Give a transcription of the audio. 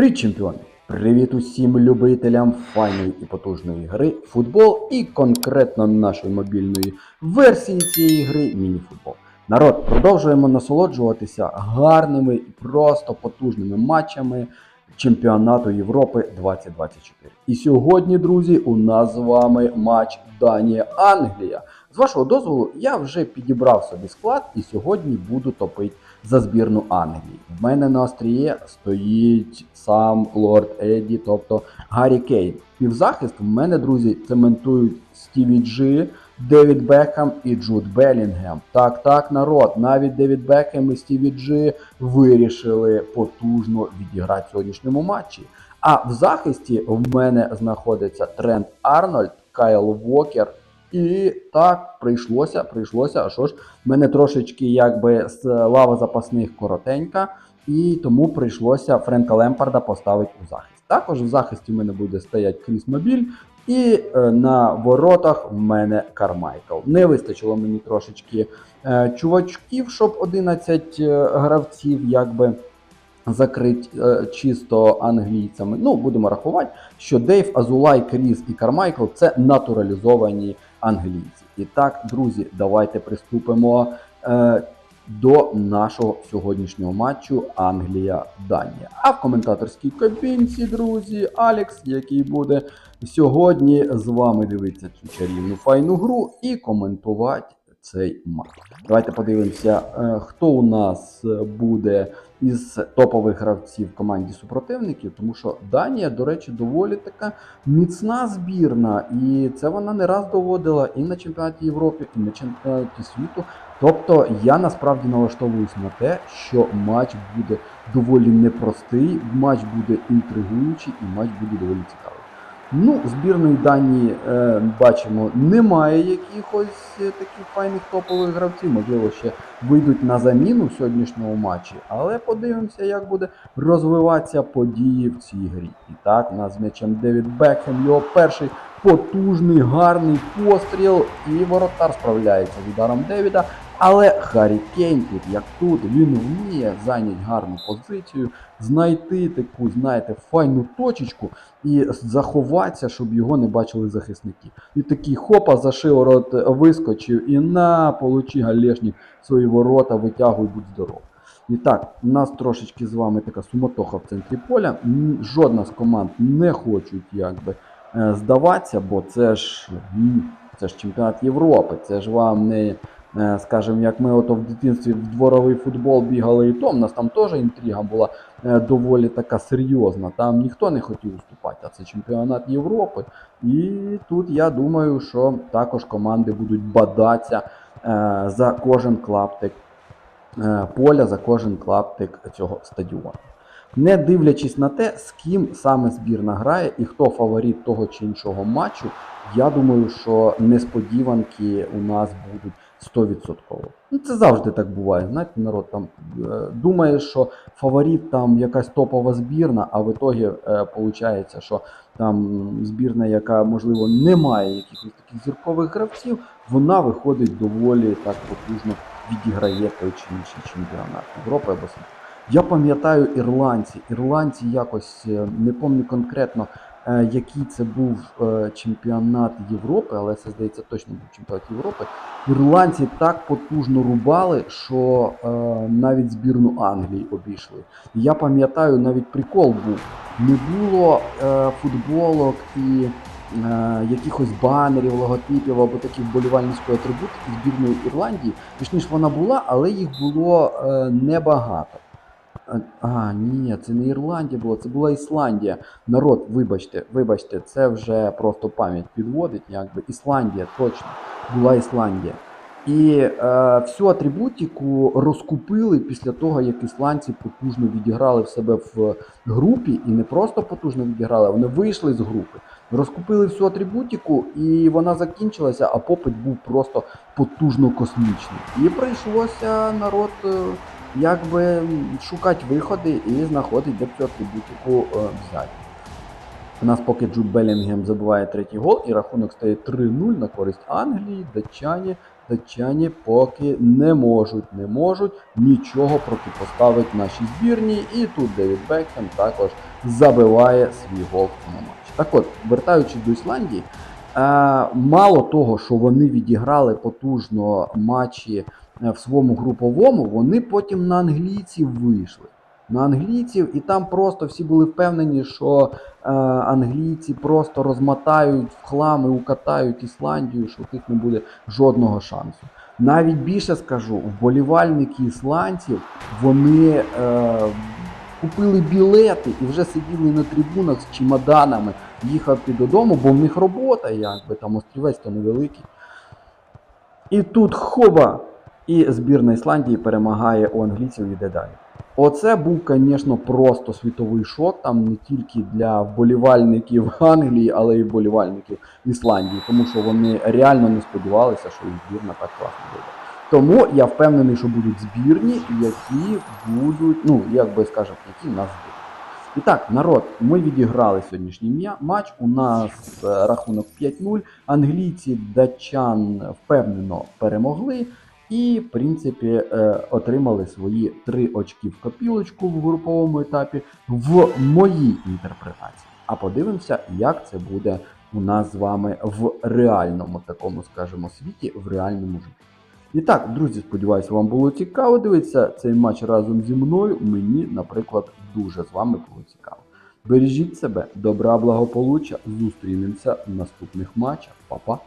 Привіт, чемпіони! Привіт усім любителям файної і потужної гри футбол і конкретно нашої мобільної версії цієї гри міні-футбол. Народ, продовжуємо насолоджуватися гарними і просто потужними матчами чемпіонату Європи 2024. І сьогодні, друзі, у нас з вами матч Данія-Англія. З вашого дозволу, я вже підібрав собі склад і сьогодні буду топити за збірну Англії. В мене на остріє стоїть сам Лорд Еді, тобто Гаррі Кейн. Півзахист в мене, друзі, цементують Стіві Джі, Девід Бекхам і Джуд Белінгем. Так, так, народ, навіть Девід Бекхем і Стіві Джі вирішили потужно відіграти в сьогоднішньому матчі. А в захисті в мене знаходиться Трент Арнольд, Кайл Вокер. І так прийшлося, прийшлося. А що ж, в мене трошечки якби лава запасних коротенька, і тому прийшлося Френка Лемпарда поставити у захист. Також в захисті в мене буде стояти Кріс Мобіль, і е, на воротах в мене Кармайкл. Не вистачило мені трошечки е, чувачків, щоб 11 е, гравців якби закрить е, чисто англійцями. Ну, будемо рахувати, що Дейв, Азулай, Кріс і Кармайкл це натуралізовані англійці. І так, друзі, давайте приступимо е, до нашого сьогоднішнього матчу Англія-Данія. А в коментаторській кабінці, друзі, Алекс, який буде сьогодні з вами дивитися цю чарівну файну гру і коментувати цей матч. Давайте подивимося, е, хто у нас е, буде із топових гравців в команді супротивників, тому що Данія, до речі, доволі така міцна збірна, і це вона не раз доводила і на чемпіонаті Європи, і на чемпіонаті світу. Тобто я насправді налаштовуюсь на те, що матч буде доволі непростий, матч буде інтригуючий і матч буде доволі цікавий. Ну, збірної Данії е, бачимо, немає якихось е, таких файних топових гравців. Можливо, ще вийдуть на заміну в сьогоднішньому матчі, але подивимося, як буде розвиватися події в цій грі. І так, нас з м'ячем Девід Бекхем, його перший потужний, гарний постріл, і воротар справляється з ударом Девіда. Але Харі Кейн тут, як тут, він вміє зайняти гарну позицію, знайти таку, знаєте, файну точечку і заховатися, щоб його не бачили захисники. І такий хопа за шиворот вискочив і на получи галешник свої ворота, витягуй, будь здоров. І так, у нас трошечки з вами така суматоха в центрі поля. Жодна з команд не хочуть якби е, здаватися, бо це ж, це ж чемпіонат Європи, це ж вам не. Е, Скажімо, як ми ото в дитинстві в дворовий футбол бігали і то, в нас там теж інтрига була е, доволі така серйозна. Там ніхто не хотів уступати, а це чемпіонат Європи. І тут я думаю, що також команди будуть бадатися е, за кожен клаптик поля, за кожен клаптик цього стадіону. Не дивлячись на те, з ким саме збірна грає і хто фаворит того чи іншого матчу, я думаю, що несподіванки у нас будуть 100%. Ну, це завжди так буває. Знаєте, народ там е, думає, що фаворит там якась топова збірна, а в ітогі е, виходить, що там збірна, яка можливо не має якихось таких зіркових гравців, вона виходить доволі так потужно відіграє той чи інший чемпіонат Європи або світу. Я пам'ятаю ірландці. Ірландці якось е, не пам'ятаю конкретно, е, який це був е, чемпіонат Європи, але це здається точно був чемпіонат Європи. Ірландці так потужно рубали, що е, навіть збірну Англії обійшли. Я пам'ятаю, навіть прикол був. Не було е, футболок і е, якихось банерів, логотипів або таких вболівальницької атрибутики збірної Ірландії. Точніше, вона була, але їх було е, небагато. А, ні, це не Ірландія була, це була Ісландія. Народ, вибачте, вибачте, це вже просто пам'ять підводить, якби Ісландія, точно, була Ісландія. І е, всю атрибутику розкупили після того, як ісландці потужно відіграли в себе в групі, і не просто потужно відіграли, вони вийшли з групи. Розкупили всю атрибутику, і вона закінчилася, а попит був просто потужно космічний. І прийшлося народ е, якби шукати виходи і знаходити, де б цю атрибутику е, взяти. У нас поки Джуд Белінгем забиває третій гол, і рахунок стає 3-0 на користь Англії, датчані датчані поки не можуть, не можуть нічого протипоставити нашій збірні. І тут Девід Бекхем також забиває свій гол в цьому матчі. Так от, вертаючись до Ісландії, е, мало того, що вони відіграли потужно матчі в своєму груповому, вони потім на англійців вийшли. На англійців, і там просто всі були впевнені, що е, англійці просто розмотають в хлам і укатають Ісландію, що у них не буде жодного шансу. Навіть більше скажу, вболівальники ісландців вони е, купили білети і вже сиділи на трибунах з чемоданами, їхати додому, бо в них робота, якби там острівець то невеликий. І тут хоба! І збірна Ісландії перемагає у англійців і йде далі. Оце був, звісно, просто світовий шок, там не тільки для вболівальників Англії, але й вболівальників Ісландії, тому що вони реально не сподівалися, що їх збірна так класно буде. Тому я впевнений, що будуть збірні, які будуть, ну як би скажемо, які нас зберуть. І так, народ, ми відіграли сьогоднішній матч. У нас е, рахунок 5-0. Англійці датчан впевнено перемогли. І, в принципі, е, отримали свої три очки в копілочку в груповому етапі в моїй інтерпретації. А подивимося, як це буде у нас з вами в реальному такому, скажімо, світі, в реальному житті. І так, друзі, сподіваюся, вам було цікаво дивитися цей матч разом зі мною. Мені, наприклад, дуже з вами було цікаво. Бережіть себе, добра благополуччя, зустрінемося в наступних матчах. Па-па!